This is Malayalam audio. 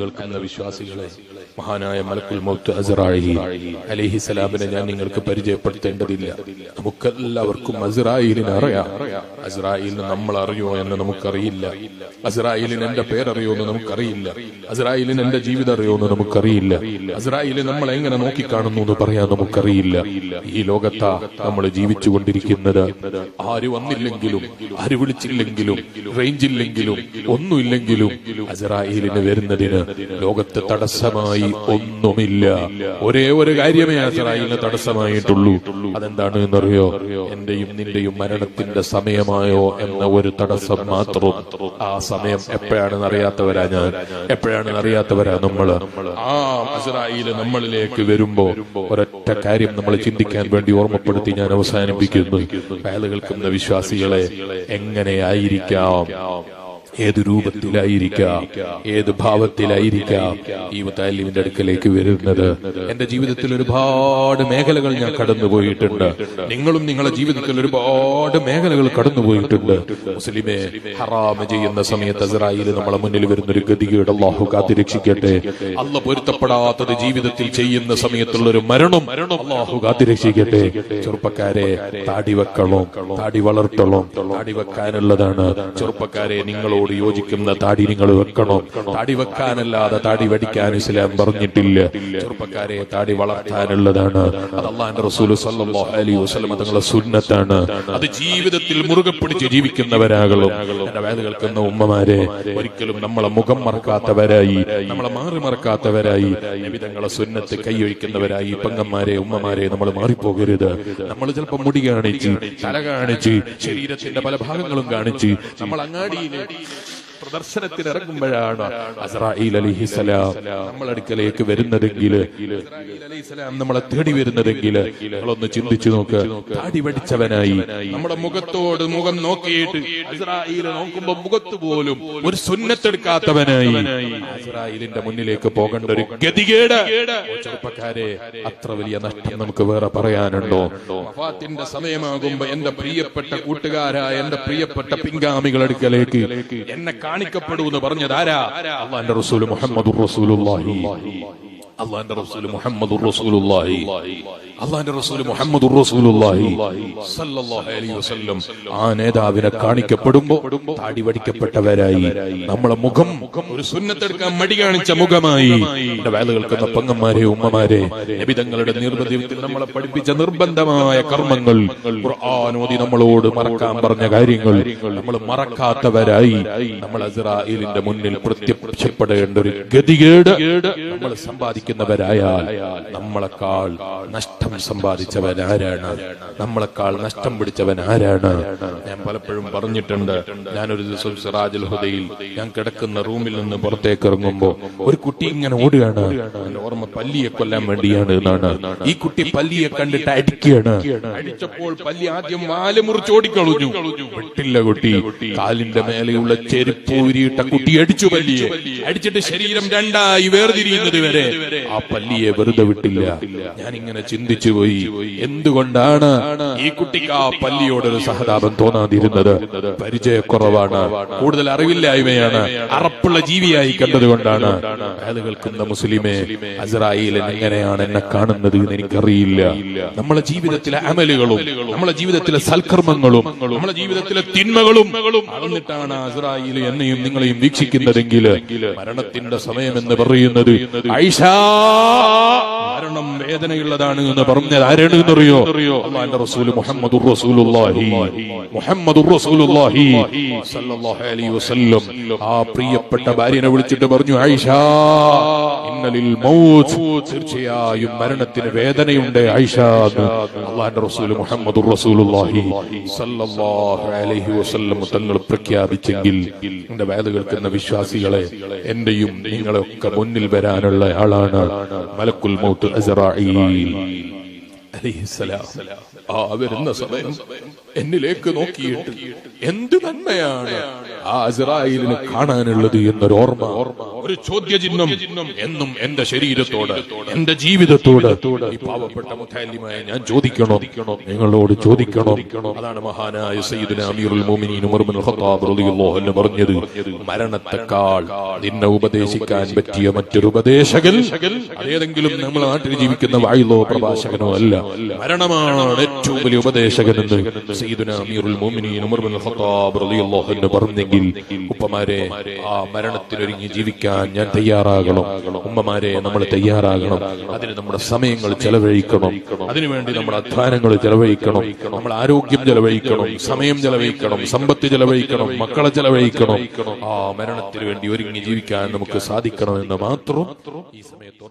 കേൾക്കുന്ന വിശ്വാസികളെ മഹാനായ മലക്കുൽ മൗത്ത് അസറായി അലിഹിസലാമിനെ ഞാൻ നിങ്ങൾക്ക് പരിചയപ്പെടുത്തേണ്ടതില്ല. നമുക്കെല്ലാവർക്കും അസറായിലിനെ അറിയാം. അസറായിലിന് നമ്മൾ അറിയോ എന്ന് നമുക്കറിയില്ല. അസറായിലിന് എന്റെ പേരറിയോ എന്ന് നമുക്കറിയില്ല. അസറായിലിന് എന്റെ ജീവിതം അറിയോ എന്ന് നമുക്കറിയില്ല. അസറായിലിന് നമ്മൾ എങ്ങനെ നോക്കിക്കാണുന്നു എന്ന് പറയാൻ നമുക്കറിയില്ല. ഈ ലോകത്താ നമ്മൾ ജീവിച്ചു കൊണ്ടിരിക്കുന്നത് ആര് വന്നില്ലെങ്കിലും ആര് വിളിച്ചില്ലെങ്കിലും റേഞ്ചില്ലെങ്കിലും ഒന്നുമില്ലെങ്കിലും അസറായിലിന് വരുന്നതിന് ലോകത്ത് തടസ്സമായി ഒന്നുമില്ല. ഒരേ ഒരു കാര്യമേ അസറായിന് തടസ്സമായിട്ടുള്ളൂ. അതെന്താണ് എന്നറിയോ? എന്റെയും നിന്റെയും മരണത്തിന്റെ സമയമായോ എന്ന ഒരു തടസ്സം മാത്രം. ആ സമയം എപ്പോഴാണെന്ന് അറിയാത്തവരാ ഞാൻ. എപ്പോഴാണെന്ന് അറിയാത്തവരാ നമ്മൾ. ആ അസറായിൽ നമ്മളിലേക്ക് വരുമ്പോ ഒരൊറ്റ കാര്യം നമ്മൾ ചിന്തിക്കാൻ വേണ്ടി ഓർമ്മപ്പെടുത്തി ഞാൻ അവസാനിപ്പിക്കുന്നു. വയൽ കേൾക്കുന്ന വിശ്വാസികളെ എങ്ങനെയായിരിക്കാം? ഏത് രൂപത്തിലായിരിക്കാം? ഏത് ഭാവത്തിലായിരിക്കാം ഈ മുത്താലിമിന്റെ അടുക്കലേക്ക് വരുന്നത്? എന്റെ ജീവിതത്തിൽ ഒരുപാട് മേഖലകൾ ഞാൻ കടന്നുപോയിട്ടുണ്ട്. നിങ്ങളും നിങ്ങളുടെ ജീവിതത്തിൽ ഒരുപാട് മേഖലകൾ കടന്നുപോയിട്ടുണ്ട്. മുസ്ലിമെ ഹറാമ് ചെയ്യുന്ന സമയത്ത് അസറായിൽ നമ്മളെ മുന്നിൽ വരുന്ന ഒരു ഗതികയുടെ അള്ളാഹു കാത്തിരക്ഷിക്കട്ടെ. അല്ല പൊരുത്തപ്പെടാത്തത് ജീവിതത്തിൽ ചെയ്യുന്ന സമയത്തുള്ള ഒരു മരണം അള്ളാഹു കാത്തിരക്ഷിക്കട്ടെ. ചെറുപ്പക്കാരെ താടി വെക്കണം താടി വളർത്തണം താടി വെക്കാനുള്ളതാണ്. ചെറുപ്പക്കാരെ നിങ്ങളോട് യോജിക്കുന്ന താടി നിങ്ങൾ വെക്കണോ? താടി വെക്കാനല്ലാതെ താടി വടിക്കാൻ ഇസ്ലാം പറഞ്ഞിട്ടില്ല. ചെറുപ്പക്കാരെ താടി വളർത്താനുള്ളതാണ്. അലൈഹി തങ്ങളുടെ സുന്നത്താണ്. അത് ജീവിതത്തിൽ മുറുകെ പിടിച്ച് ജീവിക്കുന്നവരാകണം എന്റെ വേദ കേൾക്കുന്ന ഉമ്മമാരെ ഒരിക്കലും നമ്മളെ മുഖം മറക്കാത്തവരായി നമ്മളെ മാറി മറക്കാത്തവരായി വിവിധങ്ങളെ സുന്നത്ത് കൈയൊഴിക്കുന്നവരായി പെങ്ങന്മാരെ ഉമ്മമാരെ നമ്മൾ മാറിപ്പോകരുത്. നമ്മൾ ചിലപ്പോൾ മുടി കാണിച്ച് തല കാണിച്ച് ശരീരത്തിന്റെ പല ഭാഗങ്ങളും കാണിച്ച് നമ്മൾ അങ്ങാടിയിലെ പ്രദർശനത്തിന് ഇറങ്ങുമ്പോഴാണ് അസ്രായിൽ അലിഹിസലാം നമ്മളടുക്കലേക്ക് വരുന്നതെങ്കിൽ നമ്മളെ തേടി വരുന്നതെങ്കിൽ നിങ്ങളൊന്ന് ചിന്തിച്ചു നോക്ക്. താടി പഠിച്ചവനായി നമ്മുടെ മുഖത്തോട് മുഖം നോക്കിയിട്ട് നോക്കുമ്പോ മുഖത്ത് പോലും ഒരു സുന്നത്തെടുക്കാത്തവനായി ഇസ്രായേലിന്റെ മുന്നിലേക്ക് പോകേണ്ട ഒരു ഗതികേട്. ചെറുപ്പക്കാരെ അത്ര വലിയ നഷ്ടം നമുക്ക് വേറെ പറയാനുണ്ടോ? വഫാത്തിന്റെ സമയമാകുമ്പോ എന്റെ പ്രിയപ്പെട്ട കൂട്ടുകാരായ എന്റെ പ്രിയപ്പെട്ട പിൻഗാമികൾ അടുക്കലേക്ക് എന്നെ കാണിക്കപ്പെടൂ എന്ന് പറഞ്ഞത് ആരാ? അള്ളാന്റെ റസൂൽ മുഹമ്മദ് റസൂലുള്ളാഹി. അള്ളാന്റെ റസൂൽ മുഹമ്മദ് റസൂലുള്ളാഹി. അള്ളാന്റെ റസൂൽ മുഹമ്മദ് ആ നേതാവിനെ കാണിക്കപ്പെടുമ്പോ താടി വടിക്കപ്പെട്ടവരായി. നമ്മളെ മുഖം ഒരു സുന്നത്തെടുക്കാൻ മടി കാണിച്ച മുഖമായി. എന്റെ വേല കേൾക്കുന്ന പെങ്ങന്മാരെ ഉമ്മമാരെ നബിതങ്ങളുടെ നിർബന്ധത്തിൽ നമ്മളെ പഠിപ്പിച്ച നിർബന്ധമായ കർമ്മങ്ങൾ ഖുർആാനോദി നമ്മളോട് മറക്കാൻ പറഞ്ഞ കാര്യങ്ങൾ നമ്മൾ മറക്കാത്തവരായി. നമ്മൾ അസ്രായേലിന്റെ മുന്നിൽ പ്രത്യക്ഷപ്പെടേണ്ട ഒരു ഗതികേട് നമ്മൾ സമ്പാദിക്കുന്നവരായാൽ നമ്മളെക്കാൾ നഷ്ടം സമ്പാദിച്ചവൻ ആരാണ്? നമ്മളെക്കാൾ നഷ്ടം പിടിച്ചവൻ ആരാണ്? ഞാൻ പലപ്പോഴും പറഞ്ഞിട്ടുണ്ട് ഞാനൊരു ദിവസം സിറാജുൽ ഹുദയിൽ ഞാൻ കിടക്കുന്ന റൂമിൽ നിന്ന് പുറത്തേക്ക് ഇറങ്ങുമ്പോ ഒരു കുട്ടി ഇങ്ങനെ ഓടുകയാണ്. ഓർമ്മ പല്ലിയെ കൊല്ലാൻ വേണ്ടിയാണ് എന്നാണ്. ഈ കുട്ടി പല്ലിയെ കണ്ടിട്ട് അടിക്കുകയാണ്. അടിച്ചപ്പോൾ പല്ലി ആദ്യം വാൽ മുറിച്ച് ഓടിക്കളഞ്ഞു. വിട്ടില്ല കുട്ടി. കാലിന്റെ മേലെയുള്ള ചെരുപ്പ് കുട്ടി അടിച്ചു പല്ലിയെ. അടിച്ചിട്ട് ശരീരം രണ്ടായി വേർതിരിയുന്നത് വരെ ആ പല്ലിയെ വെറുതെ വിട്ടില്ല. ഞാൻ ഇങ്ങനെ ചിന്തിച്ചു പോയി എന്തുകൊണ്ടാണ് ഈ കുട്ടിക്ക് ആ പല്ലിയോടൊരു സഹതാപം തോന്നാതിരുന്നത്? പരിചയക്കുറവാണ്. കൂടുതൽ അറിവില്ലായ്മയാണ്. അറപ്പുള്ള ജീവിയായി കണ്ടതുകൊണ്ടാണ്. അത് കേൾക്കുന്ന മുസ്ലിമെ? അസ്രായേലൻ എങ്ങനെയാണ് എന്നെ കാണുന്നത് എന്ന് എനിക്കറിയില്ല. നമ്മളെ ജീവിതത്തിലെ അമലുകളും നമ്മളെ ജീവിതത്തിലെ സൽക്കർമ്മങ്ങളും നമ്മളെ ജീവിതത്തിലെ തിന്മകളും അളന്നിട്ടാണ് അസറായിൽ എന്നെയും നിങ്ങളെയും വീക്ഷിക്കുന്നതെങ്കിൽ മരണത്തിന്റെ സമയം എന്ന് പറയുന്നത് ഐഷാ മരണം വേദനയുള്ളതാണ് എന്ന് പറഞ്ഞത് ആരാണ് എന്നറിയോ? അള്ളാന്റെ റസൂൽ മുഹമ്മദ് റസൂലുള്ളാഹി. മുഹമ്മദ് റസൂലുള്ളാഹി സല്ലല്ലാഹു അലൈഹി വസല്ലം. ആ പ്രിയപ്പെട്ട ഭാര്യനെ വിളിച്ചിട്ട് പറഞ്ഞു ആയിഷ ഇന്നലിൽ മൗത്ത് തീർച്ചയായും മരണത്തിന് വേദനയുണ്ട് ആയിഷ അള്ളാന്റെ റസൂൽ മുഹമ്മദ് റസൂലുള്ളാഹി സല്ലല്ലാഹു അലൈഹി വസല്ലം തങ്ങൾ പ്രഖ്യാപിച്ചെങ്കിൽ എന്റെ വേദ കേൾക്കുന്ന വിശ്വാസികളെ എന്റെയും നിങ്ങളൊക്കെ മുന്നിൽ വരാനുള്ള ആളാണ് മലക്കുൽ മൗത്ത് അസറായിൽ ആ വരുന്ന സമയം എന്നിലേക്ക് നോക്കിയിട്ട് എന്ത് നന്മയാണ് ആ അസ്രായേലിന് കാണാനുള്ളത് എന്നൊരു ഓർമ്മ. ഓർമ്മ. ഒരു ചോദ്യചിഹ്നം എന്നും എന്റെ ശരീരത്തോട് എന്റെ ജീവിതത്തോട്. ഈ പാവപ്പെട്ട മുത്താലിമായ ഞാൻ ചോദിക്കണോ. നിങ്ങളോട് ചോദിക്കണോ. അതാണ് മഹാനായ സയ്യിദുന അമീറുൽ മോമിനീൻ ഉമർ ബിൻ ഖത്താബ് റളിയല്ലാഹു അൻഹു പറഞ്ഞത് മരണത്തെക്കാൾ നിന്നെ ഉപദേശിക്കാൻ പറ്റിയ മറ്റൊരു ഉപദേശകൻ അതേതെങ്കിലും നമ്മുടെ നാട്ടിൽ ജീവിക്കുന്ന വായിലോ പ്രഭാഷകനോ അല്ല. മരണമാണ് ഏറ്റവും വലിയ ഉപദേശകൻ എന്ന് സയ്യിദുന അമീറുൽ മോമിനീൻ ഉമർ ബിൻ ഖത്താബ് റളിയല്ലാഹു അൻഹു പറഞ്ഞെങ്കിൽ ഉപ്പമാരെ ആ മരണത്തിനൊരുങ്ങി ജീവിക്കാൻ ഞാൻ തയ്യാറാകണം. ഉമ്മമാരെ നമ്മൾ തയ്യാറാകണം. അതിന് നമ്മുടെ സമയങ്ങൾ ചെലവഴിക്കണം. അതിനുവേണ്ടി നമ്മൾ അധ്വാനങ്ങൾ ചെലവഴിക്കണം. നമ്മൾ ആരോഗ്യം ചെലവഴിക്കണം. സമയം ചെലവഴിക്കണം. സമ്പത്ത് ചെലവഴിക്കണം. മക്കളെ ചെലവഴിക്കണം. ആ മരണത്തിന് വേണ്ടി ഒരുങ്ങി ജീവിക്കാൻ നമുക്ക് സാധിക്കണം സാധിക്കണമെന്ന് മാത്രം ഈ സമയത്ത്